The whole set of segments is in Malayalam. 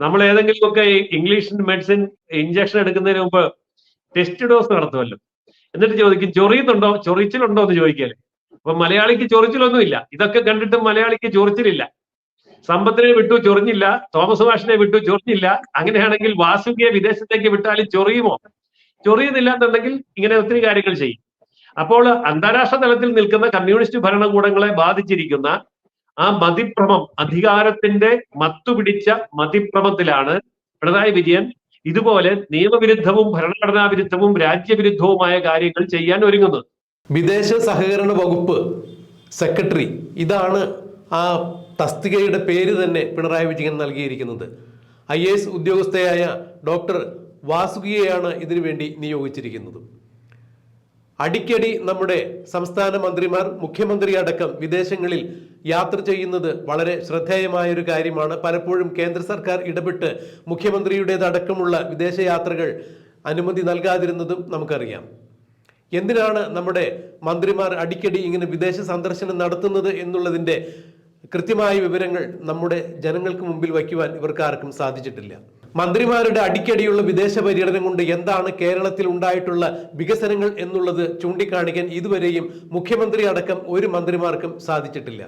നമ്മൾ ഏതെങ്കിലുമൊക്കെ ഇംഗ്ലീഷ് മെഡിസിൻ ഇഞ്ചക്ഷൻ എടുക്കുന്നതിന് മുമ്പ് ടെസ്റ്റ് ഡോസ് നടത്തുമല്ലോ. എന്നിട്ട് ചോദിക്കും ചൊറിയുന്നുണ്ടോ? ചൊറിച്ചിലുണ്ടോ? എന്ന് ചോദിക്കൽ. അപ്പൊ മലയാളിക്ക് ചൊറിച്ചിലൊന്നുമില്ല. ഇതൊക്കെ കണ്ടിട്ട് മലയാളിക്ക് ചൊറിച്ചിലില്ല. സമ്പത്തിനെ വിട്ടു ചൊറിഞ്ഞില്ല. തോമസ് മാഷിനെ വിട്ടു ചൊറിഞ്ഞില്ല. അങ്ങനെയാണെങ്കിൽ വാസുകിയെ വിദേശത്തേക്ക് വിട്ടാലും ചൊറിയുമോ? ചൊറിയുന്നില്ല എന്നുണ്ടെങ്കിൽ ഇങ്ങനെ ഒത്തിരി കാര്യങ്ങൾ ചെയ്യും. അപ്പോൾ അന്താരാഷ്ട്ര തലത്തിൽ നിൽക്കുന്ന കമ്മ്യൂണിസ്റ്റ് ഭരണകൂടങ്ങളെ ബാധിച്ചിരിക്കുന്ന ആ മതിപ്രമം അധികാരത്തിന്റെ മത്തുപിടിച്ച മതിഭ്രമത്തിലാണ് പിണറായി വിജയൻ ഇതുപോലെ നിയമവിരുദ്ധവും ഭരണഘടനാ വിരുദ്ധവും രാജ്യവിരുദ്ധവുമായ കാര്യങ്ങൾ ചെയ്യാൻ ഒരുങ്ങുന്നത്. വിദേശ സഹകരണ വകുപ്പ് സെക്രട്ടറി ഇതാണ് ആ തസ്തികയുടെ പേര് തന്നെ പിണറായി വിജയൻ നൽകിയിരിക്കുന്നത്. ഐ എസ് ഉദ്യോഗസ്ഥയായ ഡോക്ടർ വാസുകിയെയാണ് ഇതിനുവേണ്ടി നിയോഗിച്ചിരിക്കുന്നത്. അടിക്കടി നമ്മുടെ സംസ്ഥാന മന്ത്രിമാർ മുഖ്യമന്ത്രി അടക്കം വിദേശങ്ങളിൽ യാത്ര ചെയ്യുന്നത് വളരെ ശ്രദ്ധേയമായ ഒരു കാര്യമാണ്. പലപ്പോഴും കേന്ദ്ര സർക്കാർ ഇടപെട്ട് മുഖ്യമന്ത്രിയുടേതടക്കമുള്ള വിദേശയാത്രകൾ അനുമതി നൽകാതിരുന്നതും നമുക്കറിയാം. എന്തിനാണ് നമ്മുടെ മന്ത്രിമാർ അടിക്കടി ഇങ്ങനെ വിദേശ സന്ദർശനം നടത്തുന്നത് എന്നുള്ളതിന്റെ കൃത്യമായ വിവരങ്ങൾ നമ്മുടെ ജനങ്ങൾക്ക് മുമ്പിൽ വയ്ക്കുവാൻ ഇവർക്ക് ആർക്കും സാധിച്ചിട്ടില്ല. മന്ത്രിമാരുടെ അടിക്കടിയുള്ള വിദേശ പര്യടനം കൊണ്ട് എന്താണ് കേരളത്തിൽ ഉണ്ടായിട്ടുള്ള വികസനങ്ങൾ എന്നുള്ളത് ചൂണ്ടിക്കാണിക്കാൻ ഇതുവരെയും മുഖ്യമന്ത്രി അടക്കം ഒരു മന്ത്രിമാർക്കും സാധിച്ചിട്ടില്ല.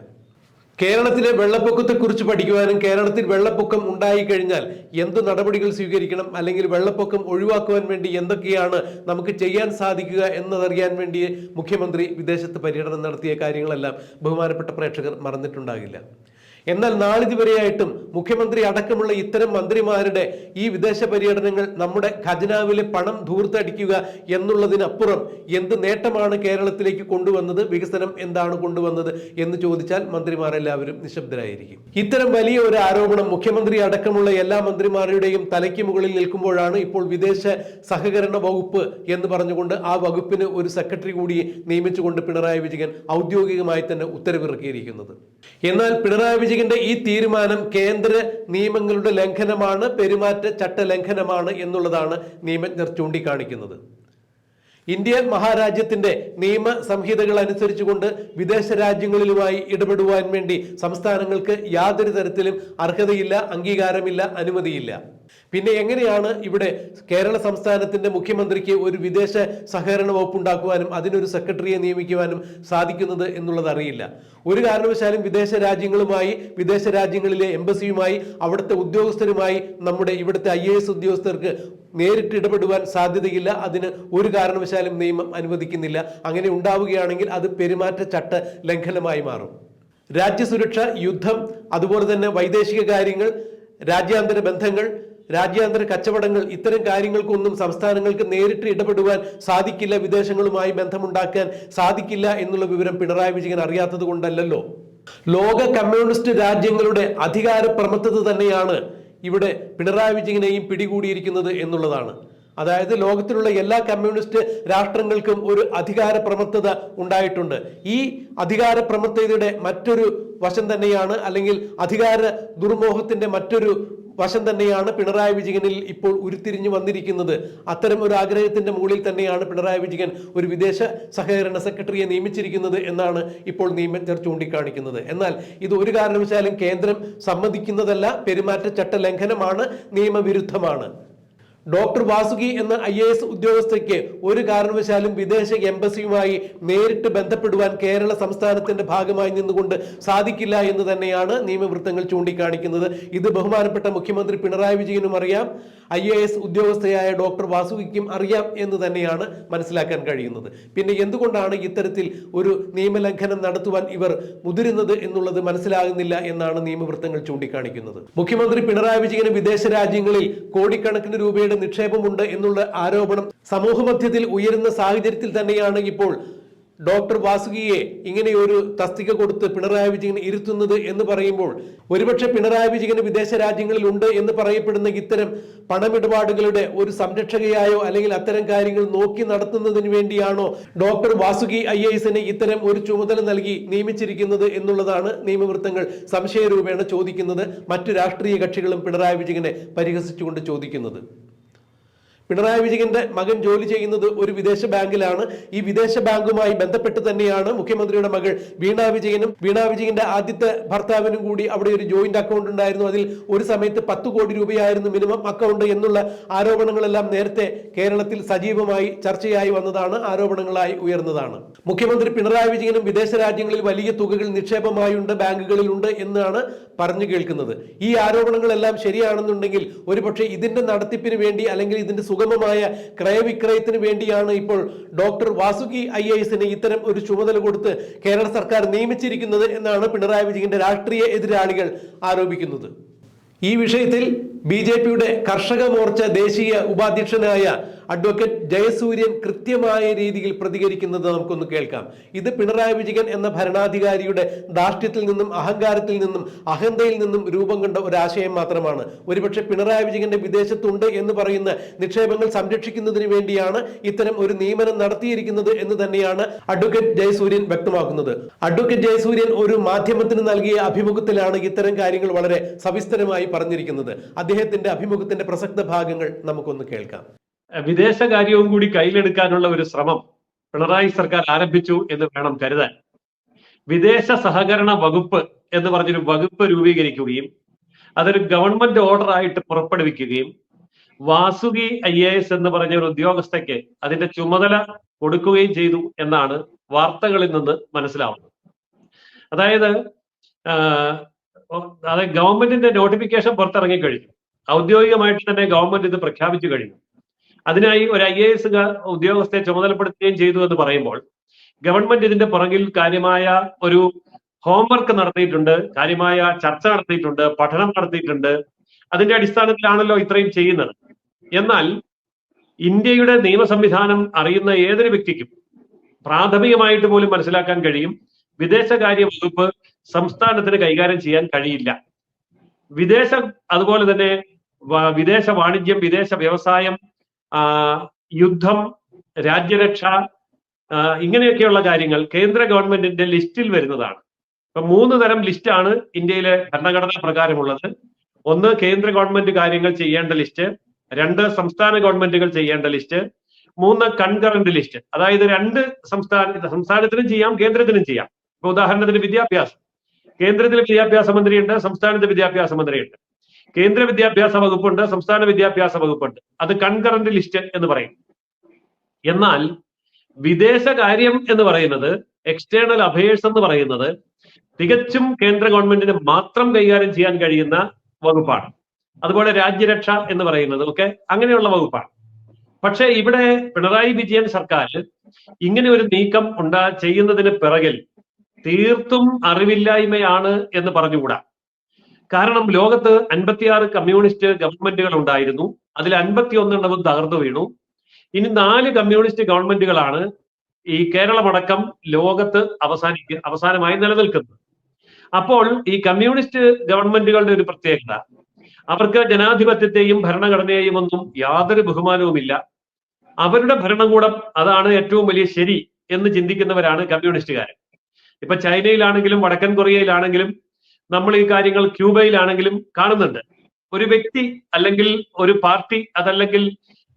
കേരളത്തിലെ വെള്ളപ്പൊക്കത്തെക്കുറിച്ച് പഠിക്കുവാനും കേരളത്തിൽ വെള്ളപ്പൊക്കം ഉണ്ടായി കഴിഞ്ഞാൽ എന്ത് നടപടികൾ സ്വീകരിക്കണം അല്ലെങ്കിൽ വെള്ളപ്പൊക്കം ഒഴിവാക്കുവാൻ വേണ്ടി എന്തൊക്കെയാണ് നമുക്ക് ചെയ്യാൻ സാധിക്കുക എന്നതറിയാൻ വേണ്ടി മുഖ്യമന്ത്രി വിദേശത്ത് പര്യടനം നടത്തിയ കാര്യങ്ങളെല്ലാം ബഹുമാനപ്പെട്ട പ്രേക്ഷകർ മറന്നിട്ടുണ്ടാകില്ല. എന്നാൽ നാളിതുവരെയായിട്ടും മുഖ്യമന്ത്രി അടക്കമുള്ള ഇത്തരം മന്ത്രിമാരുടെ ഈ വിദേശ പര്യടനങ്ങൾ നമ്മുടെ ഖജനാവിലെ പണം ധൂർത്തടിക്കുക എന്നുള്ളതിനപ്പുറം എന്ത് നേട്ടമാണ് കേരളത്തിലേക്ക് കൊണ്ടുവന്നത്? വികസനം എന്താണ് കൊണ്ടുവന്നത്? എന്ന് ചോദിച്ചാൽ മന്ത്രിമാരെല്ലാവരും നിശബ്ദരായിരിക്കും. ഇത്തരം വലിയ ഒരു ആരോപണം മുഖ്യമന്ത്രി അടക്കമുള്ള എല്ലാ മന്ത്രിമാരുടെയും തലയ്ക്ക് മുകളിൽ നിൽക്കുമ്പോഴാണ് ഇപ്പോൾ വിദേശ സഹകരണ വകുപ്പ് എന്ന് പറഞ്ഞുകൊണ്ട് ആ വകുപ്പിന് ഒരു സെക്രട്ടറി കൂടി നിയമിച്ചുകൊണ്ട് പിണറായി വിജയൻ ഔദ്യോഗികമായി തന്നെ ഉത്തരവിറക്കിയിരിക്കുന്നത്. എന്നാൽ പിണറായി വിജയന്റെ ഈ തീരുമാനം കേന്ദ്ര നിയമങ്ങളുടെ ലംഘനമാണ് പെരുമാറ്റ ചട്ട ലംഘനമാണ് എന്നുള്ളതാണ് നിയമജ്ഞർ ചൂണ്ടിക്കാണിക്കുന്നത്. ഇന്ത്യൻ മഹാരാജ്യത്തിന്റെ നിയമ സംഹിതകൾ അനുസരിച്ചുകൊണ്ട് വിദേശ രാജ്യങ്ങളിലുമായി ഇടപെടുവാൻ വേണ്ടി സംസ്ഥാനങ്ങൾക്ക് യാതൊരു തരത്തിലും അർഹതയില്ല അംഗീകാരമില്ല അനുമതിയില്ല. പിന്നെ എങ്ങനെയാണ് ഇവിടെ കേരള സംസ്ഥാനത്തിന്റെ മുഖ്യമന്ത്രിക്ക് ഒരു വിദേശ സഹകരണ വകുപ്പ് ഉണ്ടാക്കുവാനും അതിനൊരു സെക്രട്ടറിയെ നിയമിക്കുവാനും സാധിക്കുന്നത് എന്നുള്ളത് അറിയില്ല. ഒരു കാരണവശാലും വിദേശ രാജ്യങ്ങളുമായി വിദേശ രാജ്യങ്ങളിലെ എംബസിയുമായി അവിടുത്തെ ഉദ്യോഗസ്ഥരുമായി നമ്മുടെ ഇവിടുത്തെ ഐ ഉദ്യോഗസ്ഥർക്ക് നേരിട്ട് ഇടപെടുവാൻ സാധ്യതയില്ല. അതിന് ഒരു കാരണവശാലും നിയമം അനുവദിക്കുന്നില്ല. അങ്ങനെ ഉണ്ടാവുകയാണെങ്കിൽ അത് പെരുമാറ്റ ചട്ട ലംഘനമായി മാറും. രാജ്യസുരക്ഷ യുദ്ധം അതുപോലെ തന്നെ വൈദേശിക കാര്യങ്ങൾ രാജ്യാന്തര ബന്ധങ്ങൾ രാജ്യാന്തര കച്ചവടങ്ങൾ ഇത്തരം കാര്യങ്ങൾക്കൊന്നും സംസ്ഥാനങ്ങൾക്ക് നേരിട്ട് ഇടപെടുവാൻ സാധിക്കില്ല വിദേശങ്ങളുമായി ബന്ധമുണ്ടാക്കാൻ സാധിക്കില്ല എന്നുള്ള വിവരം പിണറായി വിജയൻ അറിയാത്തത് കൊണ്ടല്ലല്ലോ. ലോക കമ്മ്യൂണിസ്റ്റ് രാജ്യങ്ങളുടെ അധികാര പ്രമത്തത തന്നെയാണ് ഇവിടെ പിണറായി വിജയനെയും പിടികൂടിയിരിക്കുന്നത് എന്നുള്ളതാണ്. അതായത് ലോകത്തിലുള്ള എല്ലാ കമ്മ്യൂണിസ്റ്റ് രാഷ്ട്രങ്ങൾക്കും ഒരു അധികാര പ്രമത്തത ഉണ്ടായിട്ടുണ്ട്. ഈ അധികാര പ്രമത്തതയുടെ മറ്റൊരു വശം തന്നെയാണ് അല്ലെങ്കിൽ അധികാര ദുർമോഹത്തിന്റെ മറ്റൊരു വശം തന്നെയാണ് പിണറായി വിജയനിൽ ഇപ്പോൾ ഉരുത്തിരിഞ്ഞു വന്നിരിക്കുന്നത്. അത്തരം ഒരു ആഗ്രഹത്തിന്റെ മുകളിൽ തന്നെയാണ് പിണറായി വിജയൻ ഒരു വിദേശ സഹകരണ സെക്രട്ടറിയെ നിയമിച്ചിരിക്കുന്നത് എന്നാണ് ഇപ്പോൾ നിയമജ്ഞർ ചൂണ്ടിക്കാണിക്കുന്നത്. എന്നാൽ ഇത് ഒരു കാരണവശാലും കേന്ദ്രം സമ്മതിക്കുന്നതല്ല പെരുമാറ്റച്ചട്ട ലംഘനമാണ് നിയമവിരുദ്ധമാണ്. ഡോക്ടർ വാസുകി എന്ന ഐ എ എസ് ഉദ്യോഗസ്ഥയ്ക്ക് ഒരു കാരണവശാലും വിദേശ എംബസിയുമായി നേരിട്ട് ബന്ധപ്പെടുവാൻ കേരള സംസ്ഥാനത്തിന്റെ ഭാഗമായി നിന്നുകൊണ്ട് സാധിക്കില്ല എന്ന് തന്നെയാണ് നിയമവൃത്തങ്ങൾ ചൂണ്ടിക്കാണിക്കുന്നത്. ഇത് ബഹുമാനപ്പെട്ട മുഖ്യമന്ത്രി പിണറായി വിജയനും അറിയാം. ഐ എ എസ് ഉദ്യോഗസ്ഥയായ ഡോക്ടർ വാസുകിക്കും അറിയാം എന്ന് തന്നെയാണ് മനസ്സിലാക്കാൻ കഴിയുന്നത്. പിന്നെ എന്തുകൊണ്ടാണ് ഇത്തരത്തിൽ ഒരു നിയമലംഘനം നടത്തുവാൻ ഇവർ മുതിരുന്നത് എന്നുള്ളത് മനസ്സിലാകുന്നില്ല എന്നാണ് നിയമവൃത്തങ്ങൾ ചൂണ്ടിക്കാണിക്കുന്നത്. മുഖ്യമന്ത്രി പിണറായി വിജയന് വിദേശ രാജ്യങ്ങളിൽ കോടിക്കണക്കിന് രൂപയുടെ നിക്ഷേപമുണ്ട് എന്നുള്ള ആരോപണം സമൂഹമധ്യത്തിൽ ഉയരുന്ന സാഹചര്യത്തിൽ തന്നെയാണ് ഇപ്പോൾ ഡോക്ടർ വാസുകിയെ ഇങ്ങനെയൊരു തസ്തിക കൊടുത്ത് പിണറായി വിജയൻ ഇരുത്തുന്നത് എന്ന് പറയുമ്പോൾ ഒരുപക്ഷെ പിണറായി വിജയന് വിദേശ രാജ്യങ്ങളിൽ ഉണ്ട് എന്ന് പറയപ്പെടുന്ന ഇത്തരം പണമിടപാടുകളുടെ ഒരു സംരക്ഷകയായോ അല്ലെങ്കിൽ അത്തരം കാര്യങ്ങൾ നോക്കി നടത്തുന്നതിന് വേണ്ടിയാണോ ഡോക്ടർ വാസുകി ഐ എസിന് ഇത്തരം ഒരു ചുമതല നൽകി നിയമിച്ചിരിക്കുന്നത് എന്നുള്ളതാണ് നിയമവൃത്തങ്ങൾ സംശയരൂപേണ ചോദിക്കുന്നത് മറ്റു രാഷ്ട്രീയ കക്ഷികളും പിണറായി വിജയനെ പരിഹസിച്ചുകൊണ്ട് ചോദിക്കുന്നത്. പിണറായി വിജയന്റെ മകൻ ജോലി ചെയ്യുന്നത് ഒരു വിദേശ ബാങ്കിലാണ്. ഈ വിദേശ ബാങ്കുമായി ബന്ധപ്പെട്ട് തന്നെയാണ് മുഖ്യമന്ത്രിയുടെ മകൾ വീണ വിജയനും. വീണ വിജയന്റെ ആദ്യത്തെ ഭർത്താവിനും കൂടി അവിടെ ഒരു ജോയിന്റ് അക്കൗണ്ട് ഉണ്ടായിരുന്നു. അതിൽ ഒരു സമയത്ത് പത്ത് കോടി രൂപയായിരുന്നു മിനിമം അക്കൗണ്ട് എന്നുള്ള ആരോപണങ്ങളെല്ലാം നേരത്തെ കേരളത്തിൽ സജീവമായി ചർച്ചയായി വന്നതാണ് ആരോപണങ്ങളായി ഉയർന്നതാണ്. മുഖ്യമന്ത്രി പിണറായി വിജയനും വിദേശ രാജ്യങ്ങളിൽ വലിയ തുകകൾ നിക്ഷേപമായുണ്ട് ബാങ്കുകളിലുണ്ട് എന്നാണ് പറഞ്ഞു കേൾക്കുന്നത്. ഈ ആരോപണങ്ങളെല്ലാം ശരിയാണെന്നുണ്ടെങ്കിൽ ഒരുപക്ഷെ ഇതിന്റെ നടത്തിപ്പിന് വേണ്ടി അല്ലെങ്കിൽ ഇതിന്റെ സുഗമമായ ക്രയവിക്രയത്തിന് വേണ്ടിയാണ് ഇപ്പോൾ ഡോക്ടർ വാസുകി ഐ എസിന് ഇത്തരം ഒരു ചുമതല കൊടുത്ത് കേരള സർക്കാർ നിയമിച്ചിരിക്കുന്നത് എന്നാണ് പിണറായി വിജയന്റെ രാഷ്ട്രീയ എതിരാളികൾ ആരോപിക്കുന്നത്. ഈ വിഷയത്തിൽ ബി കർഷക മോർച്ച ദേശീയ ഉപാധ്യക്ഷനായ അഡ്വക്കേറ്റ് ജയസൂര്യൻ കൃത്യമായ രീതിയിൽ പ്രതികരിക്കുന്നത് നമുക്കൊന്ന് കേൾക്കാം. ഇത് പിണറായി വിജയൻ എന്ന ഭരണാധികാരിയുടെ ധാർഷ്ട്യത്തിൽ നിന്നും അഹങ്കാരത്തിൽ നിന്നും അഹന്തയിൽ നിന്നും രൂപം കൊണ്ട ഒരു ആശയം മാത്രമാണ്. ഒരുപക്ഷെ പിണറായി വിജയന്റെ വിദേശത്തുണ്ട് എന്ന് പറയുന്ന നിക്ഷേപങ്ങൾ സംരക്ഷിക്കുന്നതിന് വേണ്ടിയാണ് ഇത്തരം ഒരു നിയമനം നടത്തിയിരിക്കുന്നത് എന്ന് തന്നെയാണ് അഡ്വക്കേറ്റ് ജയസൂര്യൻ വ്യക്തമാക്കുന്നത്. അഡ്വക്കേറ്റ് ജയസൂര്യൻ ഒരു മാധ്യമത്തിന് നൽകിയ അഭിമുഖത്തിലാണ് ഇത്തരം കാര്യങ്ങൾ വളരെ സവിസ്തരമായി പറഞ്ഞിരിക്കുന്നത്. അദ്ദേഹത്തിന്റെ അഭിമുഖത്തിന്റെ പ്രസക്ത ഭാഗങ്ങൾ നമുക്കൊന്ന് കേൾക്കാം. വിദേശകാര്യവും കൂടി കയ്യിലെടുക്കാനുള്ള ഒരു ശ്രമം പിണറായി സർക്കാർ ആരംഭിച്ചു എന്ന് വേണം കരുതാൻ. വിദേശ സഹകരണ വകുപ്പ് എന്ന് പറഞ്ഞൊരു വകുപ്പ് രൂപീകരിക്കുകയും അതൊരു ഗവൺമെന്റ് ഓർഡർ ആയിട്ട് പുറപ്പെടുവിക്കുകയും വാസുകി ഐ എ എസ് എന്ന് പറഞ്ഞ ഒരു ഉദ്യോഗസ്ഥയ്ക്ക് അതിന്റെ ചുമതല കൊടുക്കുകയും ചെയ്തു എന്നാണ് വാർത്തകളിൽ നിന്ന് മനസ്സിലാവുന്നത്. അതായത് അതായത് ഗവൺമെന്റിന്റെ നോട്ടിഫിക്കേഷൻ പുറത്തിറങ്ങി കഴിഞ്ഞു ഔദ്യോഗികമായിട്ട് തന്നെ ഗവൺമെന്റ് ഇത് പ്രഖ്യാപിച്ചു കഴിഞ്ഞു. അതിനായി ഒരു ഐ എ എസ് ഉദ്യോഗസ്ഥയെ ചുമതലപ്പെടുത്തുകയും ചെയ്തു എന്ന് പറയുമ്പോൾ ഗവൺമെന്റ് ഇതിന്റെ പുറകിൽ കാര്യമായ ഒരു ഹോംവർക്ക് നടത്തിയിട്ടുണ്ട് കാര്യമായ ചർച്ച നടത്തിയിട്ടുണ്ട് പഠനം നടത്തിയിട്ടുണ്ട്. അതിന്റെ അടിസ്ഥാനത്തിലാണല്ലോ ഇത്രയും ചെയ്യുന്നത്. എന്നാൽ ഇന്ത്യയുടെ നിയമ സംവിധാനം അറിയുന്ന ഏതൊരു വ്യക്തിക്കും പ്രാഥമികമായിട്ട് പോലും മനസ്സിലാക്കാൻ കഴിയും വിദേശകാര്യ വകുപ്പ് സംസ്ഥാനത്തിന് കൈകാര്യം ചെയ്യാൻ കഴിയില്ല. വിദേശ അതുപോലെ തന്നെ വിദേശ വാണിജ്യം വിദേശ വ്യവസായം യുദ്ധം രാജ്യരക്ഷ ഇങ്ങനെയൊക്കെയുള്ള കാര്യങ്ങൾ കേന്ദ്ര ഗവൺമെന്റിന്റെ ലിസ്റ്റിൽ വരുന്നതാണ്. ഇപ്പൊ മൂന്ന് തരം ലിസ്റ്റാണ് ഇന്ത്യയിലെ ഭരണഘടനാ പ്രകാരമുള്ളത്. ഒന്ന് കേന്ദ്ര ഗവൺമെന്റ് കാര്യങ്ങൾ ചെയ്യേണ്ട ലിസ്റ്റ് രണ്ട് സംസ്ഥാന ഗവൺമെന്റുകൾ ചെയ്യേണ്ട ലിസ്റ്റ് മൂന്ന് കൺകറന്റ് ലിസ്റ്റ്. അതായത് രണ്ട് സംസ്ഥാന സംസ്ഥാനത്തിനും ചെയ്യാം കേന്ദ്രത്തിനും ചെയ്യാം. ഇപ്പൊ ഉദാഹരണത്തിന് വിദ്യാഭ്യാസം. കേന്ദ്രത്തിൽ വിദ്യാഭ്യാസ മന്ത്രിയുണ്ട് സംസ്ഥാനത്ത് വിദ്യാഭ്യാസ മന്ത്രിയുണ്ട്. കേന്ദ്ര വിദ്യാഭ്യാസ വകുപ്പുണ്ട് സംസ്ഥാന വിദ്യാഭ്യാസ വകുപ്പുണ്ട്. അത് കൺകറന്റ് ലിസ്റ്റ് എന്ന് പറയും. എന്നാൽ വിദേശകാര്യം എന്ന് പറയുന്നത് എക്സ്റ്റേണൽ അഫയേഴ്സ് എന്ന് പറയുന്നത് തികച്ചും കേന്ദ്ര ഗവൺമെന്റിന് മാത്രം കൈകാര്യം ചെയ്യാൻ കഴിയുന്ന വകുപ്പാണ്. അതുപോലെ രാജ്യരക്ഷ എന്ന് പറയുന്നത് ഒക്കെ അങ്ങനെയുള്ള വകുപ്പാണ്. പക്ഷെ ഇവിടെ പിണറായി വിജയൻ സർക്കാർ ഇങ്ങനെ ഒരു നീക്കം ഉണ്ടാ ചെയ്യുന്നതിന് പിറകിൽ തീർത്തും അറിവില്ലായ്മയാണ് എന്ന് പറഞ്ഞുകൂടാ. കാരണം ലോകത്ത് അൻപത്തിയാറ് കമ്മ്യൂണിസ്റ്റ് ഗവൺമെന്റുകൾ ഉണ്ടായിരുന്നു. അതിൽ അൻപത്തി ഒന്നെണ്ണവും തകർന്നു വീണു. ഇനി നാല് കമ്മ്യൂണിസ്റ്റ് ഗവൺമെന്റുകളാണ് ഈ കേരളമടക്കം ലോകത്ത് അവസാനിക്ക അവസാനമായി നിലനിൽക്കുന്നത്. അപ്പോൾ ഈ കമ്മ്യൂണിസ്റ്റ് ഗവൺമെന്റുകളുടെ ഒരു പ്രത്യേകത. അവർക്ക് ജനാധിപത്യത്തെയും ഭരണഘടനയെയും ഒന്നും യാതൊരു ബഹുമാനവുമില്ല. അവരുടെ ഭരണകൂടം അതാണ് ഏറ്റവും വലിയ ശരി എന്ന് ചിന്തിക്കുന്നവരാണ് കമ്മ്യൂണിസ്റ്റുകാർ ഇപ്പൊ ചൈനയിലാണെങ്കിലും വടക്കൻ കൊറിയയിലാണെങ്കിലും നമ്മൾ ഈ കാര്യങ്ങൾ ക്യൂബയിലാണെങ്കിലും കാണുന്നുണ്ട്. ഒരു വ്യക്തി അല്ലെങ്കിൽ ഒരു പാർട്ടി അതല്ലെങ്കിൽ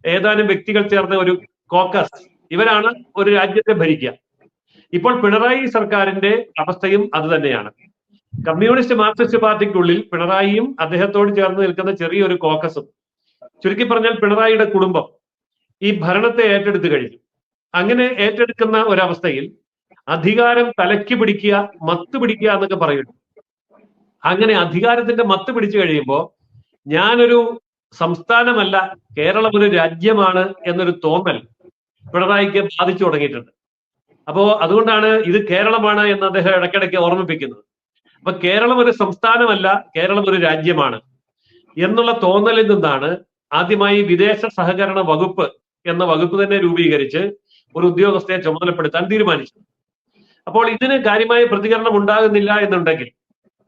ഏതാനും വ്യക്തികൾ ചേർന്ന ഒരു കോക്കസ് ഇവരാണ് ഒരു രാജ്യത്തെ ഭരിക്കുക. ഇപ്പോൾ പിണറായി സർക്കാരിന്റെ അവസ്ഥയും അത് തന്നെയാണ്. കമ്മ്യൂണിസ്റ്റ് മാർക്സിസ്റ്റ് പാർട്ടിക്കുള്ളിൽ പിണറായിയും അദ്ദേഹത്തോട് ചേർന്ന് നിൽക്കുന്ന ചെറിയൊരു കോക്കസും. ചുരുക്കി പറഞ്ഞാൽ പിണറായിയുടെ കുടുംബം ഈ ഭരണത്തെ ഏറ്റെടുത്തു കഴിഞ്ഞു. അങ്ങനെ ഏറ്റെടുക്കുന്ന ഒരവസ്ഥയിൽ അധികാരം തലയ്ക്ക് പിടിക്കുക മത്ത് പിടിക്കുക എന്നൊക്കെ പറയുന്നു. അങ്ങനെ അധികാരത്തിന്റെ മത്ത് പിടിച്ചു കഴിയുമ്പോൾ ഞാനൊരു സംസ്ഥാനമല്ല കേരളം ഒരു രാജ്യമാണ് എന്നൊരു തോന്നൽ പിണറായിക്ക് ബാധിച്ചു തുടങ്ങിയിട്ടുണ്ട്. അപ്പോ അതുകൊണ്ടാണ് ഇത് കേരളമാണ് എന്ന് അദ്ദേഹം ഇടയ്ക്കിടയ്ക്ക് ഓർമ്മിപ്പിക്കുന്നത്. അപ്പൊ കേരളം ഒരു സംസ്ഥാനമല്ല കേരളം ഒരു രാജ്യമാണ് എന്നുള്ള തോന്നലിൽ നിന്നാണ് ആദ്യമായി വിദേശ സഹകരണ വകുപ്പ് എന്ന വകുപ്പ് തന്നെ രൂപീകരിച്ച് ഒരു ഉദ്യോഗസ്ഥയെ ചുമതലപ്പെടുത്താൻ തീരുമാനിച്ചത്. അപ്പോൾ ഇതിന് കാര്യമായ പ്രതികരണം ഉണ്ടാകുന്നില്ല എന്നുണ്ടെങ്കിൽ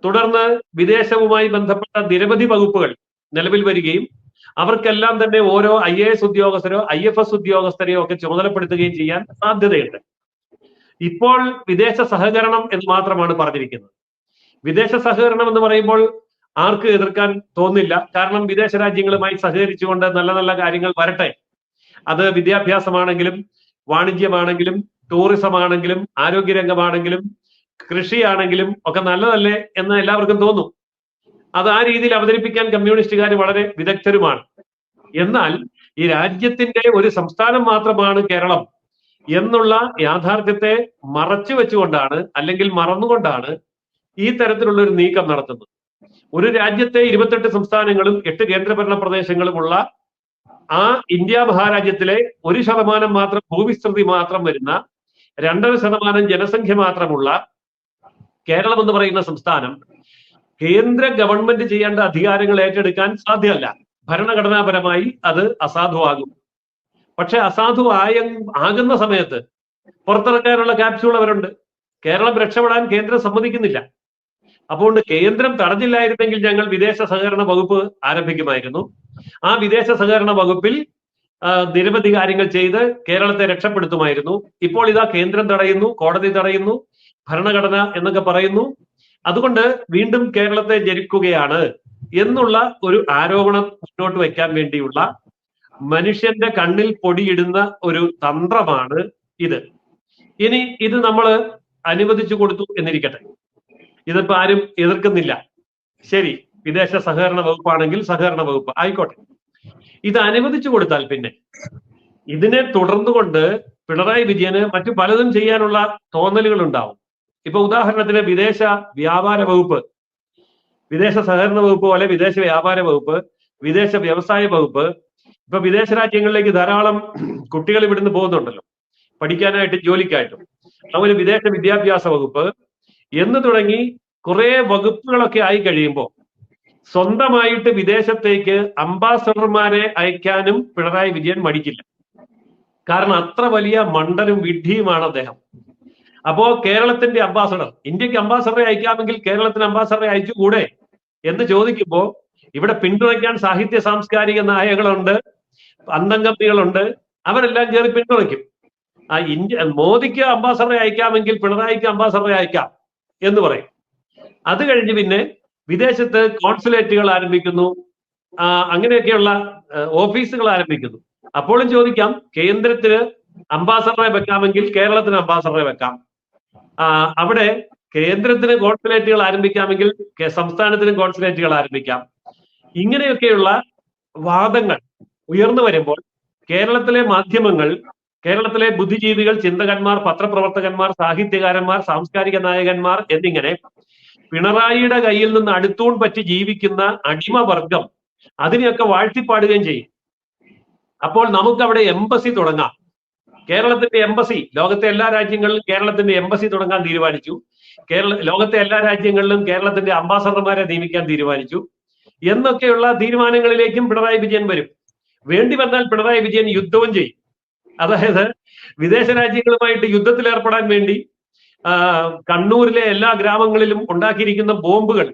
തുടർന്ന് വിദേശവുമായി ബന്ധപ്പെട്ട നിരവധി വകുപ്പുകൾ നിലവിൽ വരികയും അവർക്കെല്ലാം തന്നെ ഓരോ ഐ എ എസ് ഉദ്യോഗസ്ഥരോ ഐ എഫ് എസ് ഉദ്യോഗസ്ഥരെയോ ഒക്കെ ചുമതലപ്പെടുത്തുകയും ചെയ്യാൻ സാധ്യതയുണ്ട്. ഇപ്പോൾ വിദേശ സഹകരണം എന്ന് മാത്രമാണ് പറഞ്ഞിരിക്കുന്നത്. വിദേശ സഹകരണം എന്ന് പറയുമ്പോൾ ആർക്ക് എതിർക്കാൻ തോന്നില്ല. കാരണം വിദേശ രാജ്യങ്ങളുമായി സഹകരിച്ചുകൊണ്ട് നല്ല നല്ല കാര്യങ്ങൾ വരട്ടെ. അത് വിദ്യാഭ്യാസമാണെങ്കിലും വാണിജ്യമാണെങ്കിലും ടൂറിസം ആണെങ്കിലും ആരോഗ്യരംഗമാണെങ്കിലും കൃഷിയാണെങ്കിലും ഒക്കെ നല്ലതല്ലേ എന്ന് എല്ലാവർക്കും തോന്നും. അത് ആ രീതിയിൽ അവതരിപ്പിക്കാൻ കമ്മ്യൂണിസ്റ്റുകാർ വളരെ വിദഗ്ധരുമാണ്. എന്നാൽ ഈ രാജ്യത്തിന്റെ ഒരു സംസ്ഥാനം മാത്രമാണ് കേരളം എന്നുള്ള യാഥാർത്ഥ്യത്തെ മറച്ചു വെച്ചുകൊണ്ടാണ് അല്ലെങ്കിൽ മറന്നുകൊണ്ടാണ് ഈ തരത്തിലുള്ള ഒരു നീക്കം നടത്തുന്നത്. ഒരു രാജ്യത്തെ ഇരുപത്തെട്ട് സംസ്ഥാനങ്ങളും എട്ട് കേന്ദ്രഭരണ പ്രദേശങ്ങളുമുള്ള ആ ഇന്ത്യ മഹാരാജ്യത്തിലെ ഒരു ശതമാനം മാത്രം ഭൂവിസ്തൃതി മാത്രം വരുന്ന രണ്ടര ശതമാനം ജനസംഖ്യ മാത്രമുള്ള കേരളം എന്ന് പറയുന്ന സംസ്ഥാനം കേന്ദ്ര ഗവൺമെന്റ് ചെയ്യേണ്ട അധികാരങ്ങൾ ഏറ്റെടുക്കാൻ സാധ്യമല്ല. ഭരണഘടനാപരമായി അത് അസാധുവാകും. പക്ഷെ അസാധുവായ ആകുന്ന സമയത്ത് പുറത്തിറക്കാനുള്ള ക്യാപ്സ്യൂൾ അവരുണ്ട്. കേരളം രക്ഷപ്പെടാൻ കേന്ദ്രം സമ്മതിക്കുന്നില്ല. അപ്പോൾ കേന്ദ്രം തടഞ്ഞില്ലായിരുന്നെങ്കിൽ ഞങ്ങൾ വിദേശ സഹകരണ വകുപ്പ് ആരംഭിക്കുമായിരുന്നു. ആ വിദേശ സഹകരണ വകുപ്പിൽ നിരവധി കാര്യങ്ങൾ ചെയ്ത് കേരളത്തെ രക്ഷപ്പെടുത്തുമായിരുന്നു. ഇപ്പോൾ ഇതാ കേന്ദ്രം തടയുന്നു കോടതി തടയുന്നു. ഭരണഘടന എന്നൊക്കെ പറയുന്നു. അതുകൊണ്ട് വീണ്ടും കേരളത്തെ ജനിക്കുകയാണ് എന്നുള്ള ഒരു ആരോപണം മുന്നോട്ട് വയ്ക്കാൻ വേണ്ടിയുള്ള മനുഷ്യന്റെ കണ്ണിൽ പൊടിയിടുന്ന ഒരു തന്ത്രമാണ് ഇത്. ഇനി ഇത് നമ്മൾ അനുവദിച്ചു കൊടുത്തു എന്നിരിക്കട്ടെ. ഇതിപ്പോ ആരും എതിർക്കുന്നില്ല. ശരി വിദേശ സഹകരണ വകുപ്പാണെങ്കിൽ സഹകരണ വകുപ്പ്. ആയിക്കോട്ടെ. ഇത് അനുവദിച്ചു കൊടുത്താൽ പിന്നെ ഇതിനെ തുടർന്നുകൊണ്ട് പിണറായി വിജയന് മറ്റു പലതും ചെയ്യാനുള്ള തോന്നലുകൾ ഉണ്ടാവും ഇപ്പൊ ഉദാഹരണത്തിന് വിദേശ വ്യാപാര വകുപ്പ് വിദേശ സഹകരണ വകുപ്പ് പോലെ വിദേശ വ്യാപാര വകുപ്പ് വിദേശ വ്യവസായ വകുപ്പ്. ഇപ്പൊ വിദേശ രാജ്യങ്ങളിലേക്ക് ധാരാളം കുട്ടികൾ ഇവിടുന്ന് പോകുന്നുണ്ടല്ലോ പഠിക്കാനായിട്ട് ജോലിക്കായിട്ടും. അതുപോലെ വിദേശ വിദ്യാഭ്യാസ വകുപ്പ്. എന്ന് തുടങ്ങി കുറെ വകുപ്പുകളൊക്കെ ആയി കഴിയുമ്പോൾ സ്വന്തമായിട്ട് വിദേശത്തേക്ക് അംബാസഡർമാരെ അയക്കാനും പിണറായി വിജയൻ മടിക്കില്ല. കാരണം അത്ര വലിയ മണ്ടനും വിഡ്ഢിയുമാണ് അദ്ദേഹം. അപ്പോ കേരളത്തിന്റെ അംബാസഡർ ഇന്ത്യയ്ക്ക് അംബാസഡറെ അയക്കാമെങ്കിൽ കേരളത്തിന് അംബാസഡറെ അയച്ചുകൂടെ എന്ന് ചോദിക്കുമ്പോൾ ഇവിടെ പിന്തുണയ്ക്കാൻ സാഹിത്യ സാംസ്കാരിക നായകളുണ്ട് അന്തംകമ്പികളുണ്ട് അവരെല്ലാം കയറി പിന്തുണയ്ക്കും. ആ ഇന്ത്യ മോദിക്ക് അംബാസഡറെ അയക്കാമെങ്കിൽ പിണറായിക്ക് അംബാസഡറെ അയക്കാം എന്ന് പറയും. അത് കഴിഞ്ഞ് പിന്നെ വിദേശത്ത് കോൺസുലേറ്റുകൾ ആരംഭിക്കുന്നു. അങ്ങനെയൊക്കെയുള്ള ഓഫീസുകൾ ആരംഭിക്കുന്നു. അപ്പോഴും ചോദിക്കാം കേന്ദ്രത്തിന് അംബാസഡറെ വെക്കാമെങ്കിൽ കേരളത്തിന് അംബാസഡറെ വെക്കാം. അവിടെ കേന്ദ്രത്തിന് കോൺസുലേറ്റുകൾ ആരംഭിക്കാമെങ്കിൽ സംസ്ഥാനത്തിന് കോൺസുലേറ്റുകൾ ആരംഭിക്കാം. ഇങ്ങനെയൊക്കെയുള്ള വാദങ്ങൾ ഉയർന്നു വരുമ്പോൾ കേരളത്തിലെ മാധ്യമങ്ങൾ കേരളത്തിലെ ബുദ്ധിജീവികൾ ചിന്തകന്മാർ പത്രപ്രവർത്തകന്മാർ സാഹിത്യകാരന്മാർ സാംസ്കാരിക നായകന്മാർ എന്നിങ്ങനെ പിണറായിയുടെ കയ്യിൽ നിന്ന് അടുത്തൂൺ പറ്റി ജീവിക്കുന്ന അടിമവർഗം അതിനെയൊക്കെ വാഴ്ത്തിപ്പാടുകയും ചെയ്യും. അപ്പോൾ നമുക്ക് അവിടെ എംബസി തുടങ്ങാം. കേരളത്തിന്റെ എംബസി ലോകത്തെ എല്ലാ രാജ്യങ്ങളിലും കേരളത്തിന്റെ എംബസി തുടങ്ങാൻ തീരുമാനിച്ചു. കേരള ലോകത്തെ എല്ലാ രാജ്യങ്ങളിലും കേരളത്തിന്റെ അംബാസഡർമാരെ നിയമിക്കാൻ തീരുമാനിച്ചു. എന്നൊക്കെയുള്ള തീരുമാനങ്ങളിലേക്കും പിണറായി വിജയൻ വരും. വേണ്ടി വന്നാൽ പിണറായി വിജയൻ യുദ്ധവും ചെയ്യും. അതായത് വിദേശ രാജ്യങ്ങളുമായിട്ട് യുദ്ധത്തിൽ ഏർപ്പെടാൻ വേണ്ടി കണ്ണൂരിലെ എല്ലാ ഗ്രാമങ്ങളിലും ഉണ്ടാക്കിയിരിക്കുന്ന ബോംബുകൾ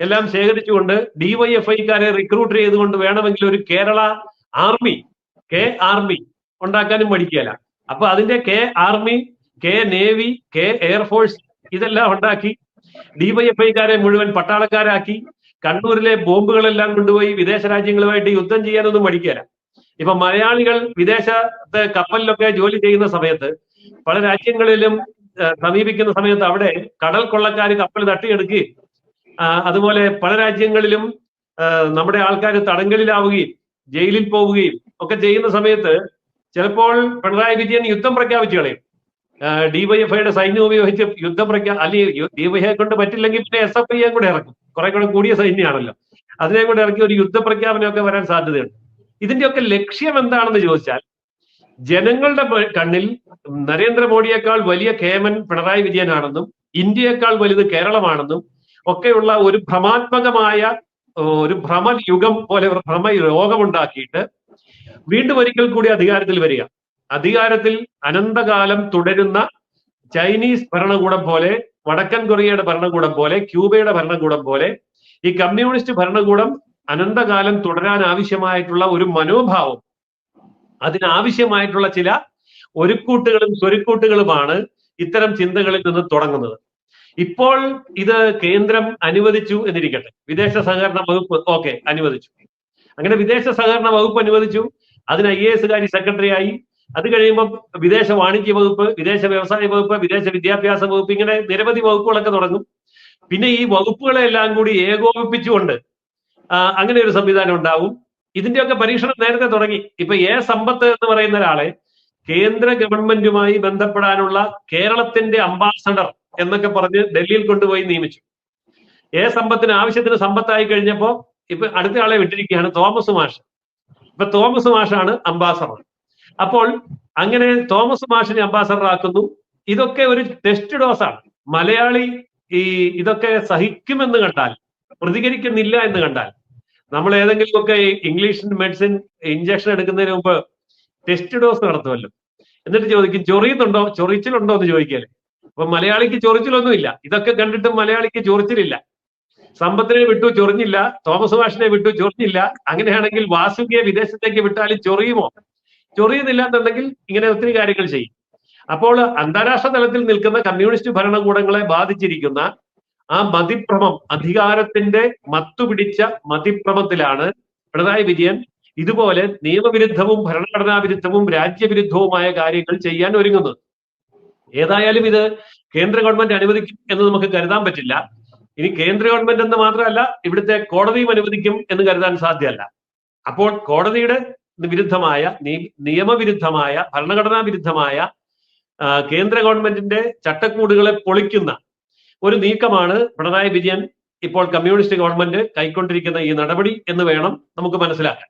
എല്ലാം ശേഖരിച്ചുകൊണ്ട് ഡിവൈഎഫ്ഐക്കാരെ റിക്രൂട്ട് ചെയ്തുകൊണ്ട് വേണമെങ്കിൽ ഒരു കേരള ആർമി കെ ആർമി ഉണ്ടാക്കാനും മടിക്കുകയില്ല. അപ്പൊ അതിന്റെ K army K navy K air force ഇതെല്ലാം ഉണ്ടാക്കി. ഡിവൈഎഫ്ഐക്കാരെ മുഴുവൻ പട്ടാളക്കാരാക്കി. കണ്ണൂരിലെ ബോംബുകളെല്ലാം കൊണ്ടുപോയി വിദേശ രാജ്യങ്ങളുമായിട്ട് യുദ്ധം ചെയ്യാനൊന്നും മടിക്കുകയില്ല ഇപ്പൊ മലയാളികൾ വിദേശ കപ്പലിലൊക്കെ ജോലി ചെയ്യുന്ന സമയത്ത് പല രാജ്യങ്ങളിലും സമീപിക്കുന്ന സമയത്ത് അവിടെ കടൽ കൊള്ളക്കാർ കപ്പൽ തട്ടിയെടുക്കുകയും അതുപോലെ പല രാജ്യങ്ങളിലും നമ്മുടെ ആൾക്കാർ തടങ്കലിലാവുകയും ജയിലിൽ പോവുകയും ഒക്കെ ചെയ്യുന്ന സമയത്ത് ചിലപ്പോൾ പിണറായി വിജയൻ യുദ്ധം പ്രഖ്യാപിച്ചു കളയും. ഡിവൈഎഫ്ഐയുടെ സൈന്യം ഉപയോഗിച്ച് യുദ്ധം പ്രഖ്യാ അല്ലെങ്കിൽ ഡിവൈഎ കൊണ്ട് പറ്റില്ലെങ്കിൽ പിന്നെ എസ് എഫ് ഐയെ കൂടെ ഇറക്കും. കുറെ കൂടെ കൂടിയ സൈന്യമാണല്ലോ അതിനെ കൂടെ ഇറക്കി ഒരു യുദ്ധ പ്രഖ്യാപനമൊക്കെ വരാൻ സാധ്യതയുണ്ട്. ഇതിന്റെയൊക്കെ ലക്ഷ്യം എന്താണെന്ന് ചോദിച്ചാൽ ജനങ്ങളുടെ കണ്ണിൽ നരേന്ദ്രമോദിയേക്കാൾ വലിയ കേമൻ പിണറായി വിജയനാണെന്നും ഇന്ത്യയേക്കാൾ വലുത് കേരളമാണെന്നും ഒക്കെയുള്ള ഒരു ഭ്രമാത്മകമായ ഒരു ഭ്രമ യുഗം പോലെ ഭ്രമ രോഗമുണ്ടാക്കിയിട്ട് വീണ്ടും ഒരിക്കൽ കൂടി അധികാരത്തിൽ വരിക. അധികാരത്തിൽ അനന്തകാലം തുടരുന്ന ചൈനീസ് ഭരണകൂടം പോലെ വടക്കൻ കൊറിയയുടെ ഭരണകൂടം പോലെ ക്യൂബയുടെ ഭരണകൂടം പോലെ ഈ കമ്മ്യൂണിസ്റ്റ് ഭരണകൂടം അനന്തകാലം തുടരാൻ ആവശ്യമായിട്ടുള്ള ഒരു മനോഭാവം അതിനാവശ്യമായിട്ടുള്ള ചില ഒരുക്കൂട്ടുകളും സ്വരുക്കൂട്ടുകളുമാണ് ഇത്തരം ചിന്തകളിൽ നിന്ന് തുടങ്ങുന്നത്. ഇപ്പോൾ ഇത് കേന്ദ്രം അനുവദിച്ചു എന്നിരിക്കട്ടെ. വിദേശ സഹകരണ വകുപ്പ് ഓക്കെ അനുവദിച്ചു. അങ്ങനെ വിദേശ സഹകരണ വകുപ്പ് അനുവദിച്ചു. അതിന് ഐ എ സെക്രട്ടറി ആയി. അത് കഴിയുമ്പോൾ വിദേശ വാണിജ്യ വകുപ്പ് വിദേശ വ്യവസായ വകുപ്പ് വിദേശ വിദ്യാഭ്യാസ വകുപ്പ് ഇങ്ങനെ നിരവധി വകുപ്പുകളൊക്കെ തുടങ്ങും. പിന്നെ ഈ വകുപ്പുകളെ എല്ലാം കൂടി ഏകോപിപ്പിച്ചുകൊണ്ട് അങ്ങനെ ഒരു സംവിധാനം ഉണ്ടാവും. ഇതിന്റെയൊക്കെ പരീക്ഷണം നേരത്തെ തുടങ്ങി. ഇപ്പൊ എ സമ്പത്ത് എന്ന് പറയുന്ന ഒരാളെ കേന്ദ്ര ഗവൺമെന്റുമായി ബന്ധപ്പെടാനുള്ള കേരളത്തിന്റെ അംബാസഡർ എന്നൊക്കെ പറഞ്ഞ് ഡൽഹിയിൽ കൊണ്ടുപോയി നിയമിച്ചു. എ സമ്പത്തിന് ആവശ്യത്തിന് സമ്പത്തായി കഴിഞ്ഞപ്പോ ഇപ്പൊ അടുത്ത ആളെ വിട്ടിരിക്കുകയാണ് തോമസ് മാഷ്. ഇപ്പൊ തോമസ് മാഷാണ് അംബാസഡർ. അപ്പോൾ അങ്ങനെ തോമസ് മാഷിനെ അംബാസഡർ ആക്കുന്നു. ഇതൊക്കെ ഒരു ടെസ്റ്റ് ഡോസാണ് മലയാളി ഈ ഇതൊക്കെ സഹിക്കുമെന്ന് കണ്ടാൽ പ്രതികരിക്കുന്നില്ല എന്ന് കണ്ടാൽ നമ്മൾ ഏതെങ്കിലുമൊക്കെ ഇംഗ്ലീഷ് മെഡിസിൻ ഇഞ്ചക്ഷൻ എടുക്കുന്നതിന് മുമ്പ് ടെസ്റ്റ് ഡോസ് നടത്തുമല്ലോ. എന്നിട്ട് ചോദിക്കും ചൊറിയുന്നുണ്ടോ? ചൊറിച്ചിലുണ്ടോ? എന്ന് ചോദിക്കല്ലേ. അപ്പൊ മലയാളിക്ക് ചൊറിച്ചിലൊന്നുമില്ല. ഇതൊക്കെ കണ്ടിട്ട് മലയാളിക്ക് ചൊറിച്ചിലില്ല. സമ്പത്തിനെ വിട്ടു ചൊറിഞ്ഞില്ല തോമസ് മാഷിനെ വിട്ടു ചൊറിഞ്ഞില്ല. അങ്ങനെയാണെങ്കിൽ വാസുകിയെ വിദേശത്തേക്ക് വിട്ടാലും ചൊറിയുമോ? ചൊറിയുന്നില്ല എന്നുണ്ടെങ്കിൽ ഇങ്ങനെ ഒത്തിരി കാര്യങ്ങൾ ചെയ്യും. അപ്പോൾ അന്താരാഷ്ട്ര തലത്തിൽ നിൽക്കുന്ന കമ്മ്യൂണിസ്റ്റ് ഭരണകൂടങ്ങളെ ബാധിച്ചിരിക്കുന്ന ആ മതിഭ്രമം അധികാരത്തിന്റെ മത്തുപിടിച്ച മതിഭ്രമത്തിലാണ് പിണറായി വിജയൻ ഇതുപോലെ നിയമവിരുദ്ധവും ഭരണഘടനാ വിരുദ്ധവും രാജ്യവിരുദ്ധവുമായ കാര്യങ്ങൾ ചെയ്യാൻ ഒരുങ്ങുന്നത്. ഏതായാലും ഇത് കേന്ദ്ര ഗവൺമെന്റ് അനുവദിക്കും എന്ന് നമുക്ക് കരുതാൻ പറ്റില്ല. ഇനി കേന്ദ്ര ഗവൺമെന്റ് എന്ന് മാത്രമല്ല ഇവിടുത്തെ കോടതിയും അനുവദിക്കും എന്ന് കരുതാൻ സാധ്യമല്ല. അപ്പോൾ കോടതിയുടെ വിരുദ്ധമായ നിയമവിരുദ്ധമായ ഭരണഘടനാ വിരുദ്ധമായ കേന്ദ്ര ഗവൺമെന്റിന്റെ ചട്ടക്കൂടുകളെ പൊളിക്കുന്ന ഒരു നീക്കമാണ് പിണറായി വിജയൻ ഇപ്പോൾ കമ്മ്യൂണിസ്റ്റ് ഗവൺമെന്റ് കൈക്കൊണ്ടിരിക്കുന്ന ഈ നടപടി എന്ന് വേണം നമുക്ക് മനസ്സിലാക്കാൻ.